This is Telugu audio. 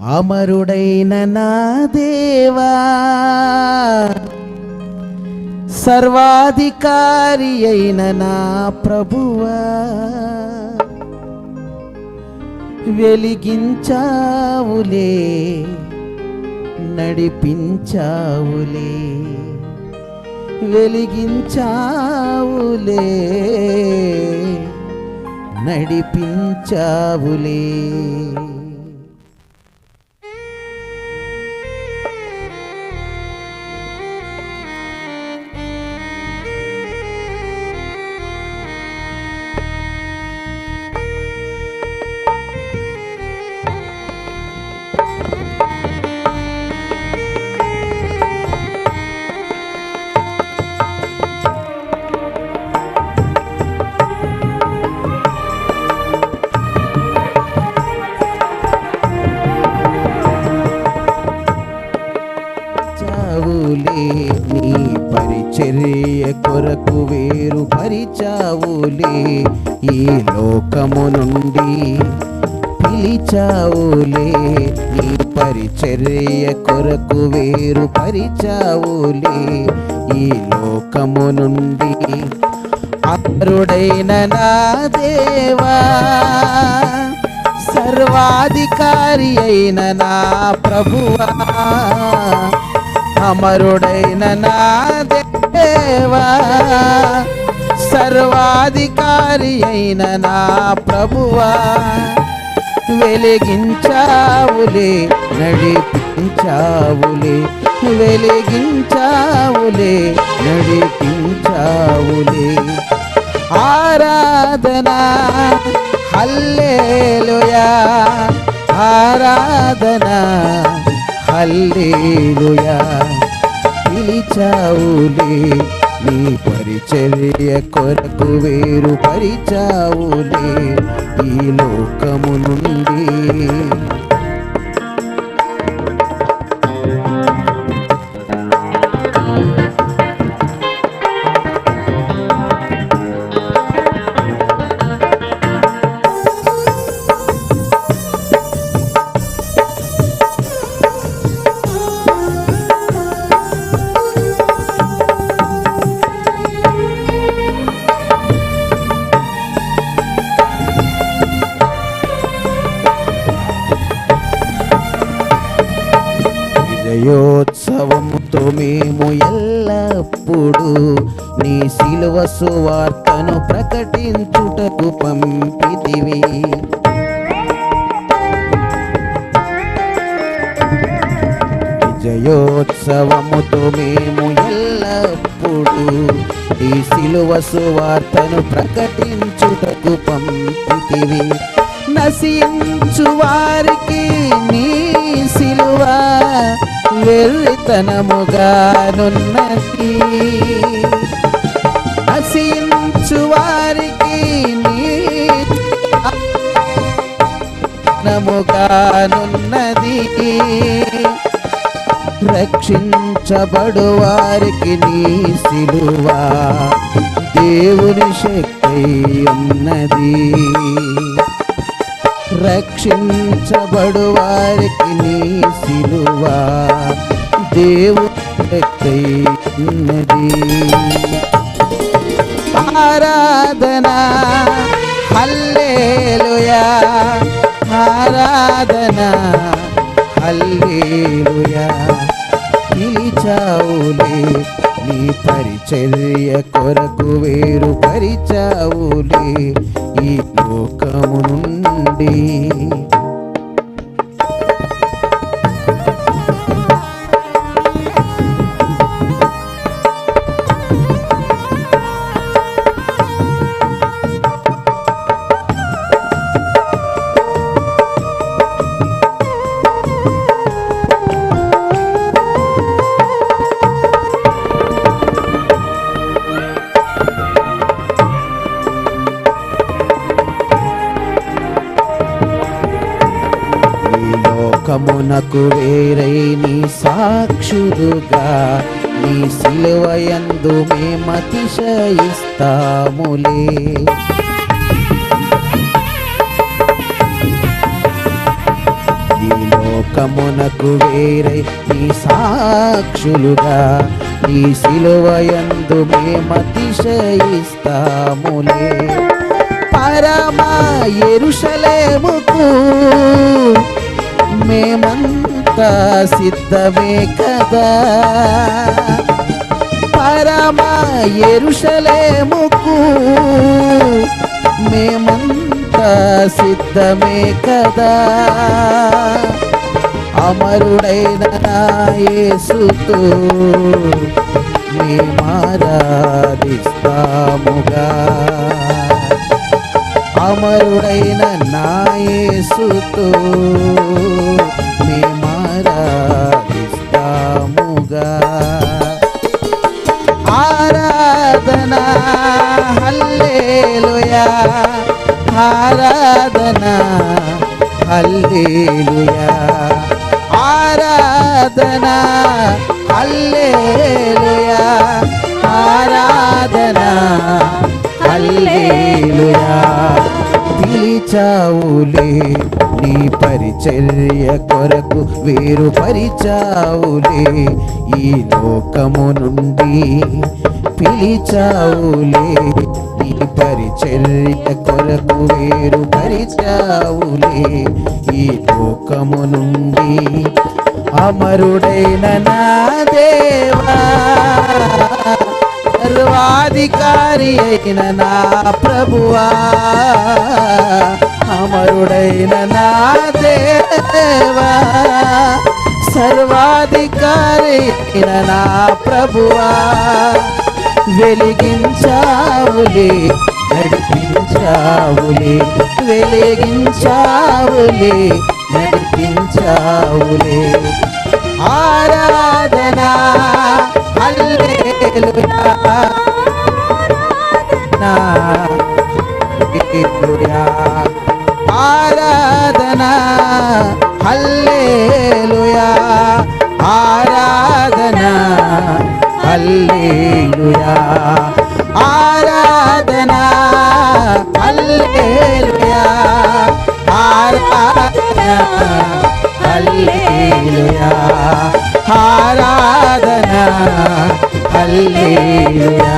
అమరుడైన నా దేవా సర్వాధికారి అయిన నా ప్రభువా వెలిగించావులే నడిపించావులే వెలిగించావులే నడిపించావులే. కొరకు వేరు పరిచావులే ఈ లోకము నుండి పిలిచావులే. ఈ పరిచర్య కొరకు వేరు పరిచావులే ఈ లోకము నుండి అరుడైన నా దేవా సర్వాధికారి అయిన నా ప్రభువా అమరుడైన నా దేవా సర్వాధికారి అయిన నా ప్రభువా వెలిగించావులే నడిపించావులే వెలిగించావులే నడిపించావులే. ఆరాధన హల్లేలుయా ఆరాధన హల్లేలుయా పిలిచావులే. నీ పరిచర్య కొరకు వేరు పరిచావులే ఈ లోకము నుండి. ఎల్లప్పుడూ నీ శిలువ సువార్తను ప్రకటించుటకు పంపితివి. విజయోత్సవముతో మేము ఎల్లప్పుడూ ఈ శిలువ సువార్తను ప్రకటించుటకు పంపితివి. నశించు వారికి నీ సిలువ నూతనముగానున్నది. నశించు వారికి నీ నముగానున్నది రక్షించబడు వారికి నీ సిలువా. దేవుని శక్తి ఉన్నది. రక్షించబడు వారికి నీ సిలువా. దేవుని ఉన్నది ఆరాధన హల్లేలుయా ఆరాధన హల్లేలుయా. పిలిచావులే నీ పరిచర్య కొరకు వేరు పరిచావులే ఈ లోకము నుండి లోకమునకు వేరై నీ సాక్షులుగా నీ సిలువయందు మేమతిశయిస్తాములే ఈ లోకమునకు వేరై నీ సాక్షులుగా నీ సిలువయందు మేమతిశయిస్తాములే పరమా ఎరుషలేముకు మేమంతా సిద్ధమే కదా. పరమా ఎరుషలేముకు మేమంతా సిద్ధమే కదా. అమరుడైన నా యేసుతో మేమారాధిస్తాముగా. అమరుడైన నా మీ ఆరాధన. హల్లేలుయా. ఆరాధన. హల్లేలుయా. ఆరాధన. హల్లేలుయా. పిలిచావులే నీ పరిచర్య కొరకు వేరు పరిచావులే. ఈ లోకము నుండి పిలిచావులే నీ పరిచర్య కొరకు వేరు పరిచావులే. ఈ లోకము నుండి అమరుడైన నా దేవా. సర్వాధికారి అయిన నా ప్రభువా అమరుడైన నా దేవా సర్వాధికారి అయిన నా ప్రభువా వెలిగించావులే నడిపించావులే వెలిగించావులే నడిపించావులే. ఆరాధనా ఆరాధన హల్లెలూయా. ఆరాధన హల్లెలూయా. ఆరాధన హల్లెలూయా. ఆరాధన హల్లెలూయా. ఆరాధన హల్లెలూయా